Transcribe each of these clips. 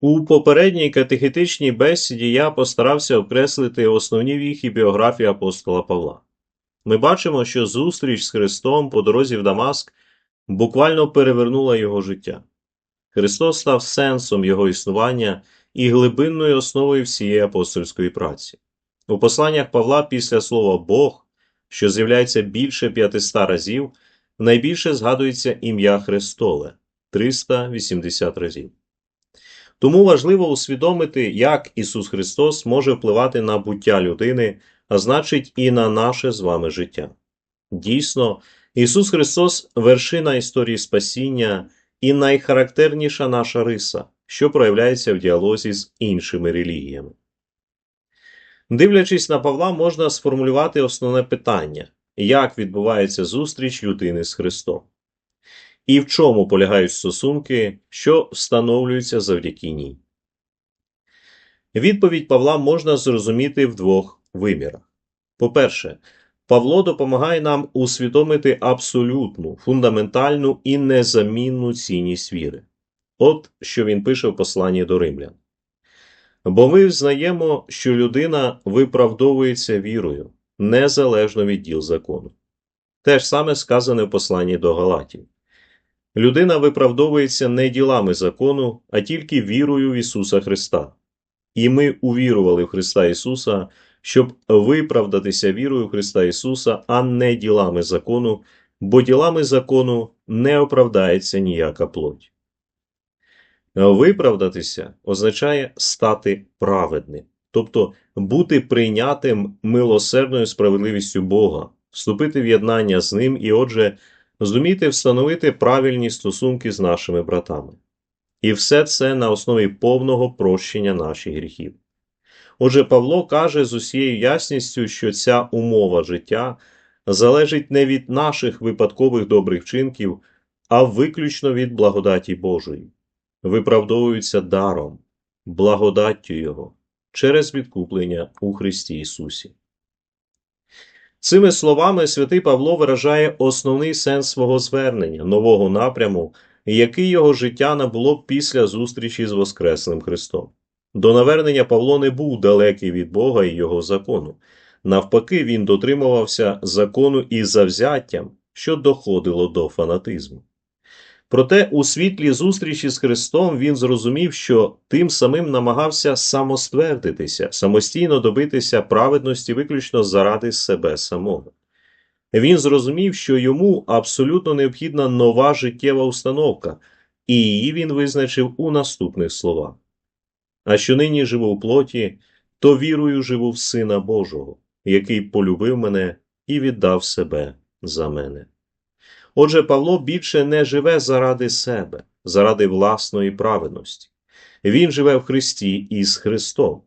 У попередній катехетичній бесіді я постарався окреслити основні віхи біографії апостола Павла. Ми бачимо, що зустріч з Христом по дорозі в Дамаск буквально перевернула його життя. Христос став сенсом його існування і глибинною основою всієї апостольської праці. У посланнях Павла після слова Бог, що з'являється більше 500 разів, найбільше згадується ім'я Христове 380 разів. Тому важливо усвідомити, як Ісус Христос може впливати на буття людини, а значить і на наше з вами життя. Дійсно, Ісус Христос вершина історії спасіння і найхарактерніша наша риса, що проявляється в діалозі з іншими релігіями. Дивлячись на Павла, можна сформулювати основне питання, як відбувається зустріч людини з Христом, і в чому полягають стосунки, що встановлюються завдяки ній. Відповідь Павла можна зрозуміти в двох вимірах. По-перше, Павло допомагає нам усвідомити абсолютну, фундаментальну і незамінну цінність віри. От що він пише в посланні до римлян. Бо ми взнаємо, що людина виправдовується вірою, незалежно від діл закону. Те ж саме сказане в посланні до Галатів. Людина виправдовується не ділами закону, а тільки вірою в Ісуса Христа. І ми увірували в Христа Ісуса, щоб виправдатися вірою в Христа Ісуса, а не ділами закону, бо ділами закону не оправдається ніяка плоть. Виправдатися означає стати праведним, тобто бути прийнятим милосердною справедливістю Бога, вступити в єднання з Ним і, отже, зуміти встановити правильні стосунки з нашими братами. І все це на основі повного прощення наших гріхів. Отже, Павло каже з усією ясністю, що ця умова життя залежить не від наших випадкових добрих вчинків, а виключно від благодаті Божої, виправдовуються даром, благодаттю Його через відкуплення у Христі Ісусі. Цими словами святий Павло виражає основний сенс свого звернення, нового напряму, який його життя набуло після зустрічі з Воскреслим Христом. До навернення Павло не був далекий від Бога і Його закону. Навпаки, він дотримувався закону і завзяттям, що доходило до фанатизму. Проте у світлі зустрічі з Христом він зрозумів, що тим самим намагався самоствердитися, самостійно добитися праведності виключно заради себе самого. Він зрозумів, що йому абсолютно необхідна нова життєва установка, і її він визначив у наступних словах. А що нині живу в плоті, то вірою живу в Сина Божого, який полюбив мене і віддав себе за мене. Отже, Павло більше не живе заради себе, заради власної праведності. Він живе в Христі і з Христом,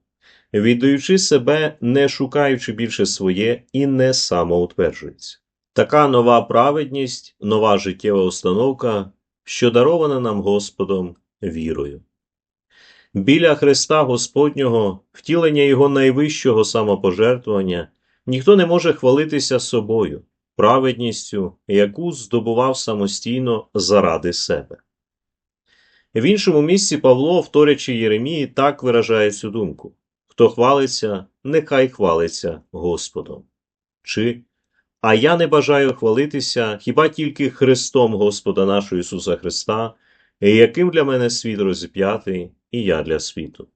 віддаючи себе, не шукаючи більше своє і не самоутверджується. Така нова праведність, нова життєва установка, що дарована нам Господом вірою. Біля Христа Господнього, втілення Його найвищого самопожертвування, ніхто не може хвалитися собою, праведністю, яку здобував самостійно заради себе. В іншому місці Павло, вторячи Єремії, так виражає цю думку хто хвалиться, нехай хвалиться Господом. Чи а я не бажаю хвалитися хіба тільки Христом Господа нашого Ісуса Христа, яким для мене світ розіп'ятий, і я для світу.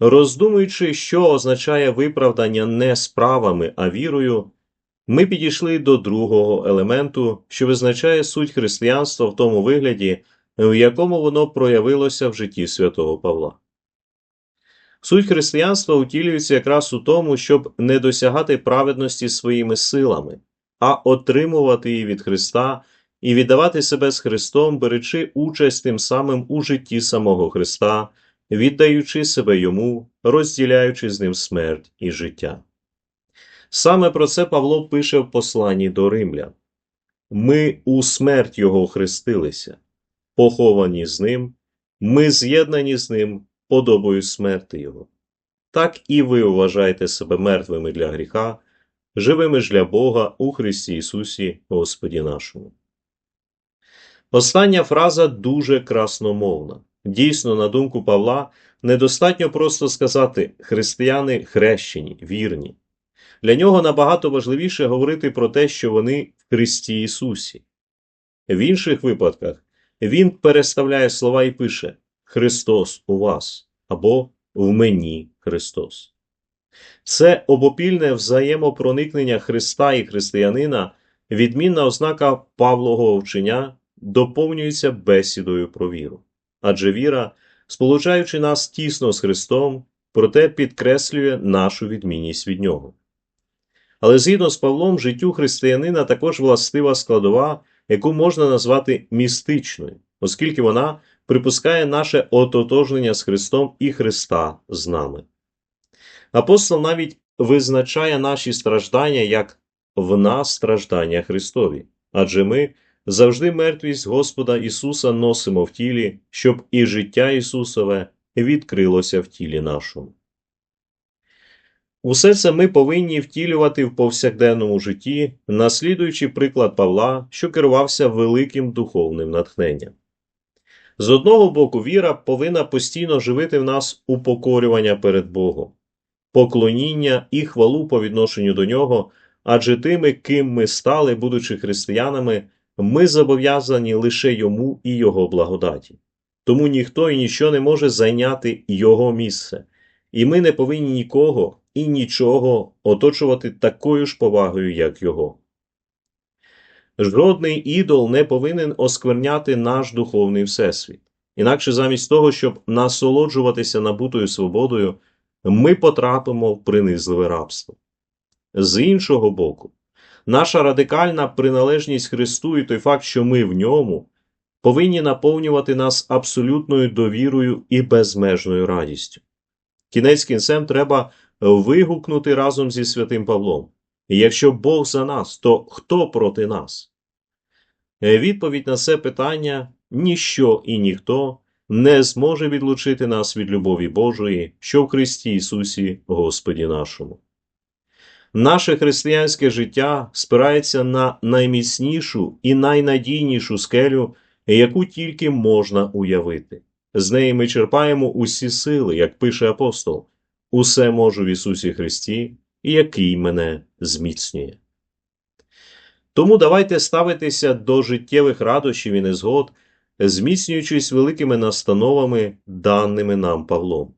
Роздумуючи, що означає виправдання не справами, а вірою, ми підійшли до другого елементу, що визначає суть християнства в тому вигляді, в якому воно проявилося в житті святого Павла. Суть християнства утілюється якраз у тому, щоб не досягати праведності своїми силами, а отримувати її від Христа і віддавати себе з Христом, беручи участь тим самим у житті самого Христа, віддаючи себе Йому, розділяючи з ним смерть і життя. Саме про це Павло пише в посланні до римлян ми у смерть Його хрестилися, поховані з ним, ми з'єднані з ним подобою смерти Його. Так і ви вважаєте себе мертвими для гріха, живими ж для Бога у Христі Ісусі Господі нашому. Остання фраза дуже красномовна. Дійсно, на думку Павла, недостатньо просто сказати християни хрещені, вірні. Для нього набагато важливіше говорити про те, що вони в Христі Ісусі. В інших випадках він переставляє слова і пише Христос у вас або в мені Христос. Це обопільне взаємопроникнення Христа і християнина, відмінна ознака Павлового вчення, доповнюється бесідою про віру. Адже віра, сполучаючи нас тісно з Христом, проте підкреслює нашу відмінність від Нього. Але згідно з Павлом, життю християнина також властива складова, яку можна назвати містичною, оскільки вона припускає наше ототожнення з Христом і Христа з нами. Апостол навіть визначає наші страждання як в нас страждання Христові, адже ми завжди мертвість Господа Ісуса носимо в тілі, щоб і життя Ісусове відкрилося в тілі нашому. Усе це ми повинні втілювати в повсякденному житті, наслідуючи приклад Павла, що керувався великим духовним натхненням. З одного боку, віра повинна постійно живити в нас упокорювання перед Богом, поклоніння і хвалу по відношенню до нього, адже тими, ким ми стали, будучи християнами, ми зобов'язані лише йому і його благодаті. Тому ніхто і ніщо не може зайняти його місце, і ми не повинні нікого і нічого оточувати такою ж повагою, як його. Жодний ідол не повинен оскверняти наш духовний всесвіт. Інакше замість того, щоб насолоджуватися набутою свободою, ми потрапимо в принизливе рабство. З іншого боку, наша радикальна приналежність Христу і той факт, що ми в ньому, повинні наповнювати нас абсолютною довірою і безмежною радістю. Кінець кінцем треба вигукнути разом зі святим Павлом. Якщо Бог за нас, то хто проти нас? Відповідь на це питання ніщо і ніхто не зможе відлучити нас від любові Божої, що в Христі Ісусі Господі нашому. Наше християнське життя спирається на найміцнішу і найнадійнішу скелю, яку тільки можна уявити. З неї ми черпаємо усі сили, як пише апостол, усе можу в Ісусі Христі, який мене зміцнює. Тому давайте ставитися до життєвих радощів і незгод, зміцнюючись великими настановами, даними нам Павлом.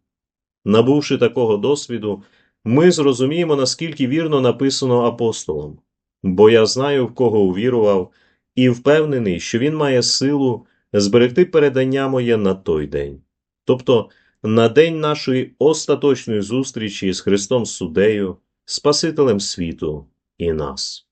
Набувши такого досвіду, ми зрозуміємо, наскільки вірно написано апостолом, бо я знаю, в кого увірував, і впевнений, що він має силу зберегти передання моє на той день, тобто на день нашої остаточної зустрічі з Христом Судею, Спасителем світу і нас.